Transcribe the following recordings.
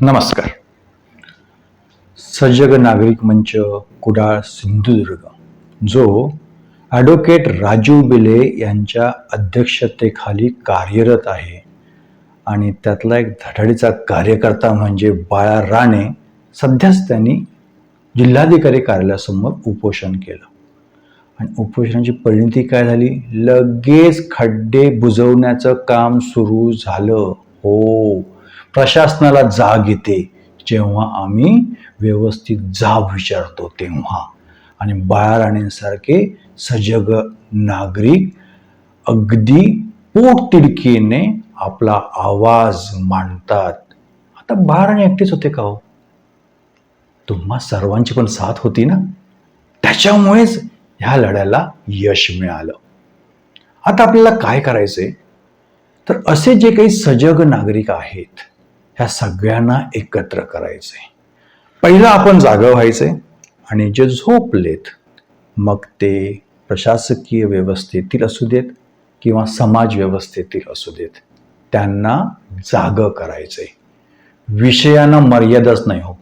नमस्कार. सजग नागरिक मंच कुडाळ सिंधुदुर्ग जो ॲडव्होकेट राजू बिले यांच्या अध्यक्षतेखाली कार्यरत आहे आणि त्यातला एक धडाडीचा कार्यकर्ता म्हणजे बाळा राणे सध्याच त्यांनी जिल्हाधिकारी कार्यालयासमोर उपोषण केलं. आणि उपोषणाची परिणती काय झाली? लगेच खड्डे बुजवण्याचं काम सुरू झालं. हो. प्रशासनाला जाग येते. जेव्हा आम्ही व्यवस्थित जाब विचारतो तेव्हा. आणि बाळाराणींसारखे सजग नागरिक अगदी पोटतिडकीने आपला आवाज मांडतात. आता बाळाराणे एकटेच होते का हो? तुम्हा सर्वांची पण साथ होती ना? त्याच्यामुळेच ह्या लढ्याला यश मिळालं. आता आपल्याला काय करायचंय? तर असे जे काही सजग नागरिक आहेत ह्या सगळ्यांना एकत्र करायचे पहिलं आपण जागं व्हायचंय आणि जे झोपलेत मग ते प्रशासकीय व्यवस्थेतील असू देत किंवा समाज व्यवस्थेतील असू देत त्यांना जागं करायचंय. विषयांना मर्यादाच नाही हो.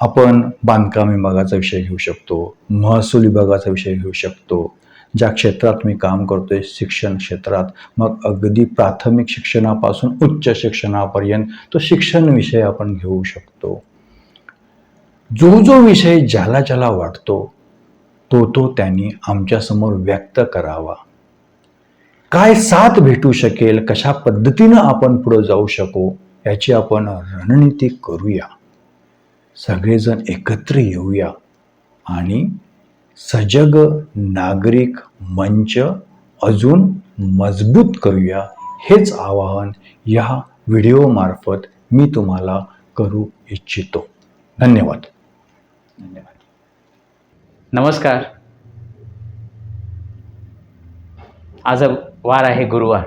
आपण बांधकाम विभागाचा विषय घेऊ शकतो महसूल विभागाचा विषय घेऊ शकतो ज्या क्षेत्रात मी काम करतोय शिक्षण क्षेत्रात मग अगदी प्राथमिक शिक्षणापासून उच्च शिक्षणापर्यंत तो शिक्षण विषय आपण घेऊ शकतो. जो जो विषय ज्याला ज्याला वाटतो तो तो त्यांनी आमच्यासमोर व्यक्त करावा. काय साथ भेटू शकेल कशा पद्धतीनं आपण पुढे जाऊ शकू याची आपण रणनीती करूया. सगळेजण एकत्र येऊया आणि सजग नागरिक मंच अजून मजबूत करूया हेच आवाहन या व्हिडिओमार्फत मी तुम्हाला करू इच्छितो. धन्यवाद. धन्यवाद. नमस्कार. आज वार आहे गुरुवार.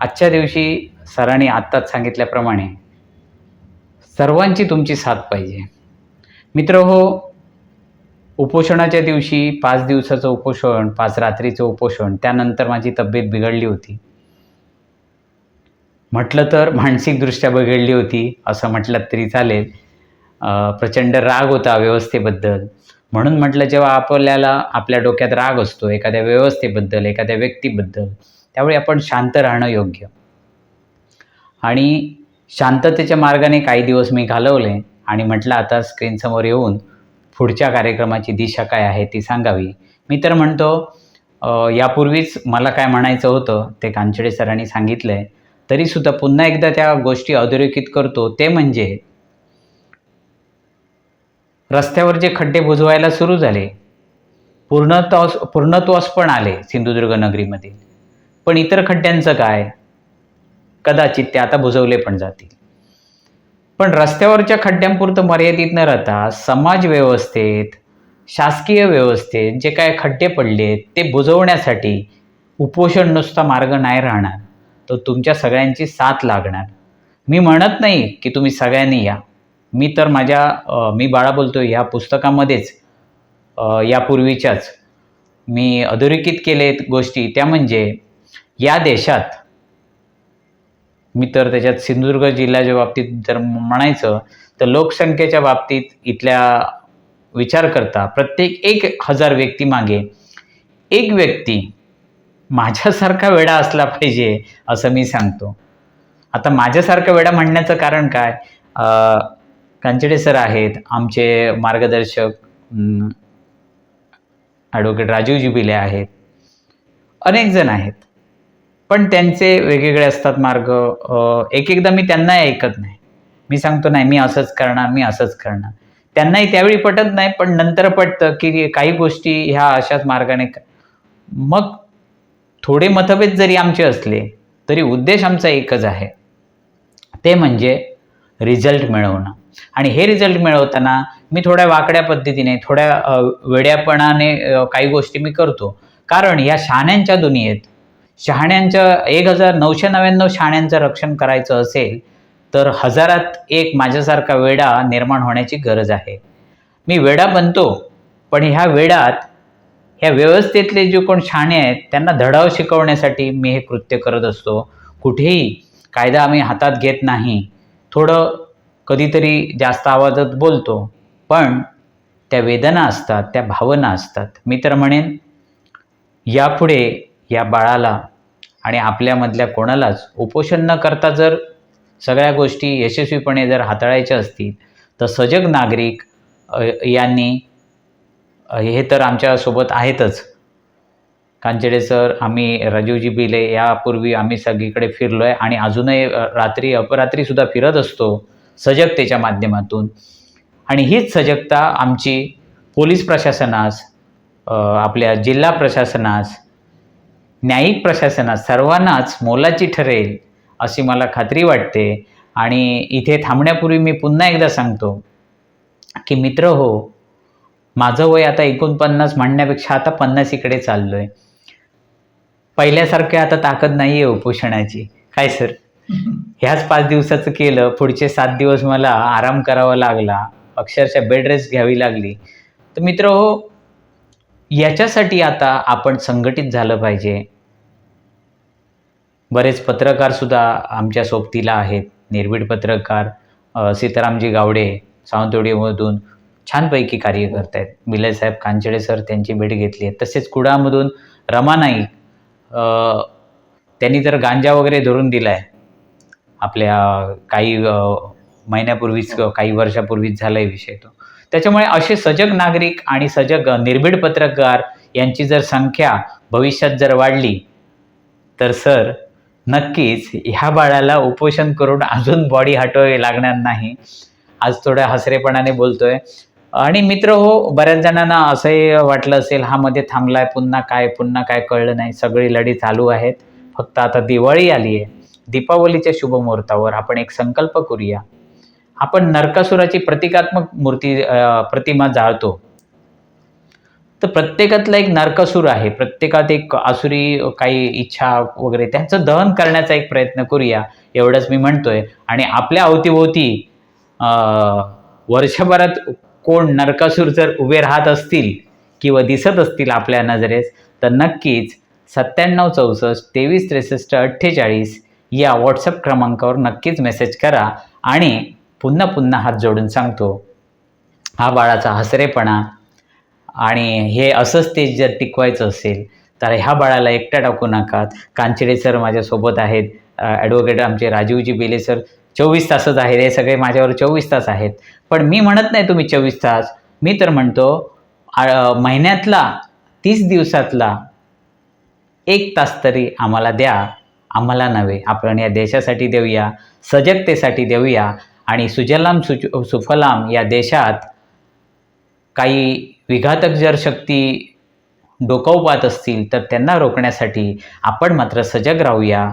आजच्या दिवशी सरांनी आत्ताच सांगितल्याप्रमाणे सर्वांची तुमची साथ पाहिजे. मित्र हो उपोषणाच्या दिवशी पाच दिवसाचं उपोषण पाच रात्रीचं उपोषण त्यानंतर माझी तब्येत बिघडली होती. म्हटलं तर मानसिकदृष्ट्या बिघडली होती असं म्हटलं तरी चालेल. प्रचंड राग होता व्यवस्थेबद्दल. म्हणून म्हटलं जेव्हा आपल्याला आपल्या डोक्यात राग असतो एखाद्या व्यवस्थेबद्दल एखाद्या व्यक्तीबद्दल त्यावेळी आपण शांत राहणं योग्य. आणि शांततेच्या मार्गाने काही दिवस मी घालवले आणि म्हटलं आता स्क्रीनसमोर येऊन पुढच्या कार्यक्रमाची दिशा काय आहे ती सांगावी. मी तर म्हणतो यापूर्वीच मला काय म्हणायचं होतं ते कांचडे सरांनी सांगितलं आहे तरीसुद्धा पुन्हा एकदा त्या गोष्टी अधोरेखित करतो ते म्हणजे रस्त्यावर जे खड्डे बुजवायला सुरू झाले पूर्णत्वास पूर्णत्वास पण आले सिंधुदुर्ग नगरीमधील पण इतर खड्ड्यांचं काय? कदाचित ते आता बुजवले पण जातील. पण रस्त्यावरच्या खड्ड्यांपुरतं मर्यादित न राहता समाज व्यवस्थेत शासकीय व्यवस्थेत जे काय खड्डे पडलेत ते बुजवण्यासाठी उपोषण नुसता मार्ग नाही राहणार. तर तुमच्या सगळ्यांची साथ लागणार. मी म्हणत नाही की तुम्ही सगळ्यांनी या. मी तर माझ्या मी बाळा बोलतो ह्या पुस्तकामध्येच यापूर्वीच्याच. मी अधोरेखित केलेत गोष्टी. त्या म्हणजे या देशात मी तर त्याच्यात सिंधुदुर्ग जिल्ह्याच्या बाबतीत जर म्हणायचं तर लोकसंख्येच्या बाबतीत इथल्या विचार करता प्रत्येक एक हजार व्यक्तीमागे एक व्यक्ती माझ्यासारखा वेडा असला पाहिजे असं मी सांगतो. आता माझ्यासारखा वेडा म्हणण्याचं कारण काय? कांचडे सर आहेत आमचे मार्गदर्शक ॲडव्होकेट राजीव जुबिले आहेत. अनेक जण आहेत. पण त्यांचे वेगवेगळे असतात मार्ग. एक एकदा मी त्यांनाही ऐकत नाही. मी सांगतो नाही मी असंच करणार मी असंच करणार. त्यांनाही त्यावेळी पटत नाही पण नंतर पटतं की काही गोष्टी ह्या अशाच मार्गाने मग थोडे मतभेद जरी आमचे असले तरी उद्देश आमचा एकच आहे. ते म्हणजे रिझल्ट मिळवणं. आणि हे रिझल्ट मिळवताना मी थोड्या वाकड्या पद्धतीने थोड्या वेड्यापणाने काही गोष्टी मी करतो. कारण या शहाण्यांच्या दुनियेत शहाण्यांच्या एक हजार नऊशे नव्याण्णव शहाण्यांचं रक्षण करायचं असेल तर हजारात एक माझ्यासारखा वेडा निर्माण होण्याची गरज आहे. मी वेडा बनतो पण ह्या वेडात ह्या व्यवस्थेतले जे कोण शाणे आहेत त्यांना धडाव शिकवण्यासाठी मी हे कृत्य करत असतो. कुठेही कायदा आम्ही हातात घेत नाही. थोडं कधीतरी जास्त आवाजात बोलतो पण त्या वेदना असतात त्या भावना असतात. मी तर म्हणेन यापुढे या बाळाला आणि आपल्यामधल्या कोणालाच उपोषण न करता जर सगळ्या गोष्टी यशस्वीपणे जर हाताळायच्या असतील तर सजग नागरिक यांनी हे तर आमच्यासोबत आहेतच. कांचडे सर आम्ही राजीवजी बिले यापूर्वी आम्ही सगळीकडे फिरलो आहे आणि अजूनही रात्री अपरात्रीसुद्धा फिरत असतो सजगतेच्या माध्यमातून. आणि हीच सजगता आमची पोलीस प्रशासनास आपल्या जिल्हा प्रशासनास न्यायिक प्रशासनात सर्वांनाच मोलाची ठरेल अशी मला खात्री वाटते. आणि इथे थांबण्यापूर्वी मी पुन्हा एकदा सांगतो की मित्र हो माझं वय आता एकोणपन्नास म्हणण्यापेक्षा आता पन्नासीकडे चाललो आहे पहिल्यासारखे आता ताकद नाही आहे उपोषणाची हो काय सर? ह्याच पाच दिवसाचं केलं पुढचे सात दिवस मला आराम करावा लागला अक्षरशः बेड रेस्ट घ्यावी लागली. तर मित्र हो याच्यासाठी आता आपण संघटित झालं पाहिजे. बरेच पत्रकारसुद्धा आमच्या सोबतीला आहेत. निर्भीड पत्रकार सीतारामजी गावडे सावंतवाडीमधून छानपैकी कार्य करत आहेत बिलासाहेब कांचडे सर त्यांची भेट घेतली आहे. तसेच कुडामधून रमा नाईक त्यांनी तर गांजा वगैरे धरून दिला आहे आपल्या काही महिन्यापूर्वीच काही वर्षापूर्वीच झाला आहे विषय तो. त्याच्यामुळे असे सजग नागरिक आणि सजग निर्भीड पत्रकार यांची जर संख्या भविष्यात जर वाढली तर सर नक्कीच ह्या बाळाला उपोषण करून अजून बॉडी हटवावी लागणार नाही. आज थोड्या हसरेपणाने बोलतोय. आणि मित्र हो बऱ्याच जणांना असंही वाटलं असेल हा मध्ये थांबलाय पुन्हा काय पुन्हा काय कळलं नाही सगळी लढी चालू आहेत. फक्त आता दिवाळी आली आहे दीपावलीच्या शुभमुहूर्तावर आपण एक संकल्प करूया. आपण नरकासुराची प्रतिकात्मक मूर्ती प्रतिमा जाळतो. तर प्रत्येकातला एक नरकासूर आहे. प्रत्येकात एक आसुरी काही इच्छा वगैरे त्यांचं दहन करण्याचा एक प्रयत्न करूया एवढंच मी म्हणतोय. आणि आपल्या अवतीभोवती वर्षभरात कोण नरकासूर जर उभे राहत असतील किंवा दिसत असतील आपल्या नजरेस तर नक्कीच सत्त्याण्णव चौसष्ट तेवीस त्रेसष्ट अठ्ठेचाळीस या व्हॉट्सअप क्रमांकावर नक्कीच मेसेज करा. आणि पुन्हा पुन्हा हात जोडून सांगतो. हा बाळाचा हसरेपणा आणि हे असंच ते जर टिकवायचं असेल तर ह्या बाळाला एकटा टाकू नका. कांचडे सर माझ्यासोबत आहेत. ॲडव्होकेट आमचे राजीवजी बेले सर चोवीस तासच आहेत. हे सगळे माझ्यावर चोवीस तास आहेत. पण मी म्हणत नाही तुम्ही चोवीस तास. मी तर म्हणतो महिन्यातला तीस दिवसातला एक तास तरी आम्हाला द्या. आम्हाला नव्हे. आपण या देशासाठी देऊया. सजगतेसाठी देऊया. आणि सुजलाम सुच सुफलाम या देशात काही विघातक जर शक्ती डोकावपात असतील तर त्यांना रोखण्यासाठी आपण मात्र सजग राहूया.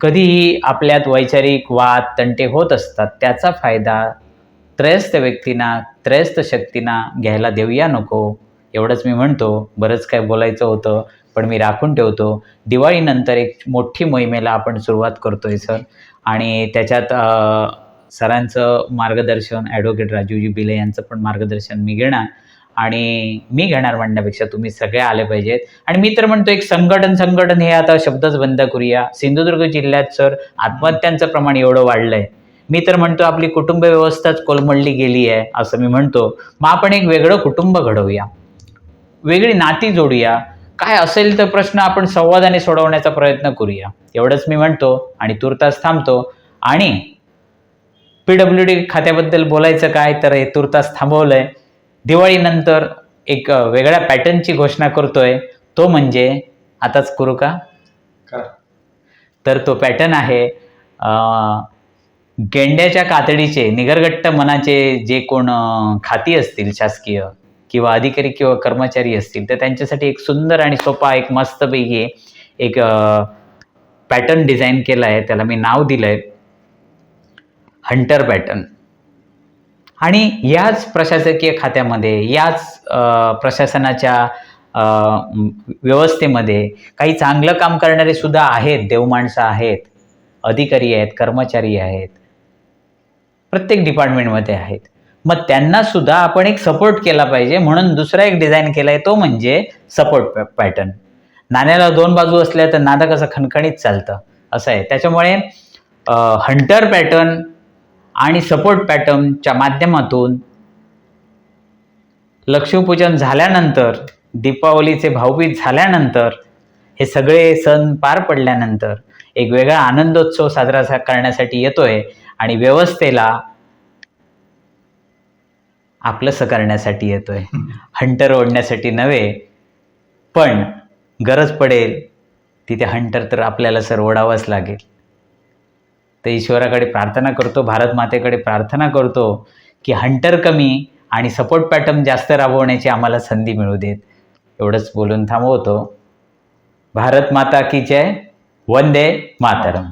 कधीही आपल्यात वैचारिक वाद तंटे होत असतात त्याचा फायदा त्रयस्थ व्यक्तींना त्रयस्थ शक्तींना घ्यायला देऊया नको. एवढंच मी म्हणतो बरंच काय बोलायचं होतं पण मी राखून ठेवतो. दिवाळीनंतर एक मोठी मोहिमेला आपण सुरुवात करतोय सर. आणि त्याच्यात सरांचं मार्गदर्शन ॲडव्होकेट राजीवजी बिले यांचं पण मार्गदर्शन मी घेणार. आणि मी घेणार म्हणण्यापेक्षा तुम्ही सगळे आले पाहिजेत. आणि मी तर म्हणतो एक संघटन संघटन हे आता शब्दच बंद करूया. सिंधुदुर्ग जिल्ह्यात सर आत्महत्यांचं प्रमाण एवढं वाढलंय. मी तर म्हणतो आपली कुटुंब व्यवस्थाच कोलमडली गेली आहे असं मी म्हणतो. मग आपण एक वेगळं कुटुंब घडवूया. वेगळी नाती जोडूया. काय असेल तर प्रश्न आपण संवादाने सोडवण्याचा प्रयत्न करूया. एवढंच मी म्हणतो आणि तुर्तास थांबतो. आणि पी डब्ल्यू डी खात्याबद्दल बोलायचं काय? तर हे तुर्तास थांबवलंय. दिवाळीनंतर एक वेगळ्या पॅटर्नची घोषणा करतोय. तो म्हणजे आताच करू का. तर तो पॅटर्न आहे गेंड्याच्या कातडीचे निगरगट्ट मनाचे जे कोण खाती असतील शासकीय किंवा अधिकारी किंवा कर्मचारी असतील तर त्यांच्यासाठी एक सुंदर आणि सोपा एक मस्तपैकी एक पॅटर्न डिझाईन केला आहे त्याला मी नाव दिलं आहे हंटर पॅटर्न. आणि याच प्रशासकीय खात्यामध्ये याच प्रशासनाच्या व्यवस्थेमध्ये काही चांगलं काम करणारे सुद्धा आहेत देवमाणसं आहेत अधिकारी आहेत कर्मचारी आहेत. प्रत्येक डिपार्टमेंटमध्ये आहेत. मग त्यांना सुद्धा आपण एक सपोर्ट केला पाहिजे म्हणून दुसरा एक डिझाईन केला आहे तो म्हणजे सपोर्ट पॅटर्न. नाण्याला दोन बाजू असल्या तर नाणं कसं खणखणीत चालतं असं आहे. त्याच्यामुळे हंटर पॅटर्न आणि सपोर्ट पॅटर्नच्या माध्यमातून लक्ष्मीपूजन झाल्यानंतर दीपावलीचे भाऊबीज झाल्यानंतर हे सगळे सण पार पडल्यानंतर एक वेगळा आनंदोत्सव साजरा सा- करण्यासाठी येतोय आणि व्यवस्थेला आपलंसं करण्यासाठी येतोय. हंटर ओढण्यासाठी नव्हे पण गरज पडेल तिथे हंटर तर आपल्याला सर ओढावंच लागेल. तर ईश्वराकडे प्रार्थना करतो भारत मातेकडे प्रार्थना करतो की हंटर कमी आणि सपोर्ट पॅटर्न जास्त राबवण्याची आम्हाला संधी मिळू देत. एवढंच बोलून थांबवतो. भारत माता की जय. वंदे मातरम.